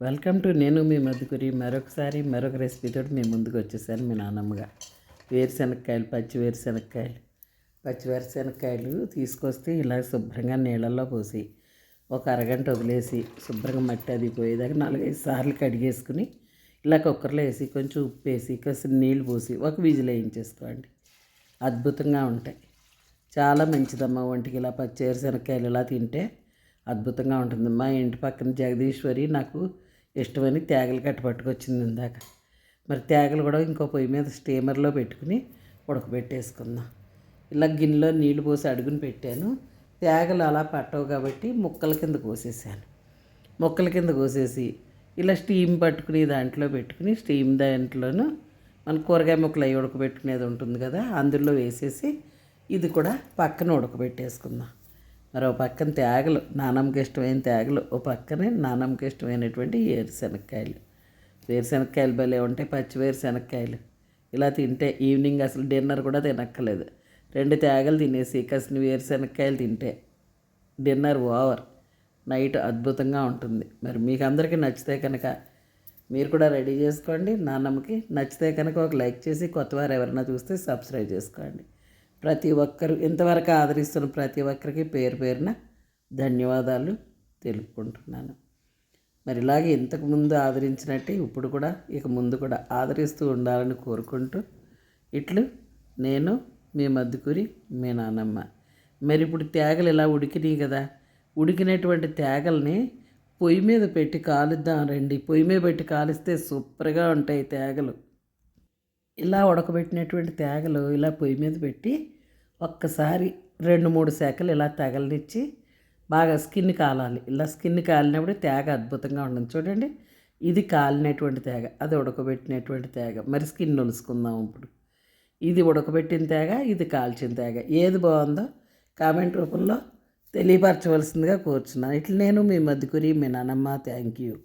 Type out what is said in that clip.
Welcome to నేను మీ మధుకురి. మరొకసారి మరొక రెసిపీతో మీ ముందుకు వచ్చేసాను మీ నాన్నమ్మగా వేరుశెనక్కాయలు పచ్చి వేరుశెనక్కాయలు పచ్చి వేరుశెనక్కాయలు తీసుకొస్తే ఇలా శుభ్రంగా నీళ్ళల్లో పోసి ఒక అరగంట వదిలేసి శుభ్రంగా మట్టి అది పోయేదాకా నాలుగైదు సార్లు కడిగేసుకుని ఇలా కుక్కర్లో వేసి కొంచెం ఉప్పు వేసి కొంచెం నీళ్ళు పోసి ఒక విజిల్ వేయించేసుకోండి. అద్భుతంగా ఉంటాయి. చాలా మంచిదమ్మా ఒంటికి ఇలా పచ్చి వేరుశెనక్కాయలు ఇలా తింటే అద్భుతంగా ఉంటుంది. మా ఇంటి పక్కన జగదీశ్వరి నాకు ఇష్టమని తేగలు కట్ట పట్టుకొచ్చింది ఇందాక. మరి తేగలు కూడా ఇంకో పొయ్యి మీద స్టీమర్లో పెట్టుకుని ఉడకబెట్టేసుకుందాం. ఇలా గిన్నెలో నీళ్ళు పోసి అడుగుని పెట్టాను. తేగలు అలా పట్టవు కాబట్టి ముక్కల కింద కోసేసాను. ముక్కల కింద కోసేసి ఇలా స్టీమ్ పట్టుకుని దాంట్లో పెట్టుకుని స్టీమ్ దాంట్లోనూ మన కూరగాయ ముక్కలు అవి ఉడకబెట్టుకునేది ఉంటుంది కదా అందులో వేసేసి ఇది కూడా పక్కన ఉడకబెట్టేసుకుందాం. మరో పక్కన తేగలు నానమ్మకి ఇష్టమైన తేగలు ఓ పక్కనే నానమ్మకి ఇష్టమైనటువంటి ఏరుశనక్కాయలు. వేరుశనక్కాయలు భలే ఉంటాయి పచ్చి వేరుశనక్కాయలు. ఇలా తింటే ఈవినింగ్ అసలు డిన్నర్ కూడా తినక్కలేదు రెండు తేగలు తినేసి కసిన వేరుశనక్కాయలు తింటే డిన్నర్ ఓవర్ నైట్ అద్భుతంగా ఉంటుంది. మరి మీకు అందరికీ నచ్చితే కనుక మీరు కూడా రెడీ చేసుకోండి. నాన్నమ్మకి నచ్చితే కనుక ఒక లైక్ చేసి కొత్తవారు ఎవరైనా చూస్తే సబ్స్క్రైబ్ చేసుకోండి. ప్రతి ఒక్కరు ఇంతవరకు ఆదరిస్తున్న ప్రతి ఒక్కరికి పేరు పేరున ధన్యవాదాలు తెలుపుకుంటున్నాను. మరి ఇలాగే ఇంతకుముందు ఆదరించినట్టే ఇప్పుడు కూడా ఇక ముందు కూడా ఆదరిస్తూ ఉండాలని కోరుకుంటూ ఇట్లు నేను మీ మద్దుకూరి మీ నాన్నమ్మ మరి ఇప్పుడు తేగలు ఇలా ఉడికినాయి కదా ఉడికినటువంటి తేగల్ని పొయ్యి మీద పెట్టి కాలుద్దాం రండి. పొయ్యి మీద పెట్టి కాలిస్తే సూపర్గా ఉంటాయి తేగలు. ఇలా ఉడకబెట్టినటువంటి తేగలు ఇలా పొయ్యి మీద పెట్టి ఒక్కసారి రెండు మూడు శాఖలు ఇలా తగలనిచ్చి బాగా స్కిన్ కాలాలి. ఇలా స్కిన్ కాలినప్పుడు తేగ అద్భుతంగా ఉంటుంది. చూడండి ఇది కాలినటువంటి తేగ అది ఉడకబెట్టినటువంటి తేగ. మరి స్కిన్ ఒలుసుకుందాం ఇప్పుడు. ఇది ఉడకబెట్టిన తేగ ఇది కాల్చిన తేగ. ఏది బాగుందో కామెంట్ రూపంలో తెలియపరచవలసిందిగా కోరుచున్నాను. ఇట్లా నేను మీ మధ్యకురి మీ నానమ్మ. Thank you.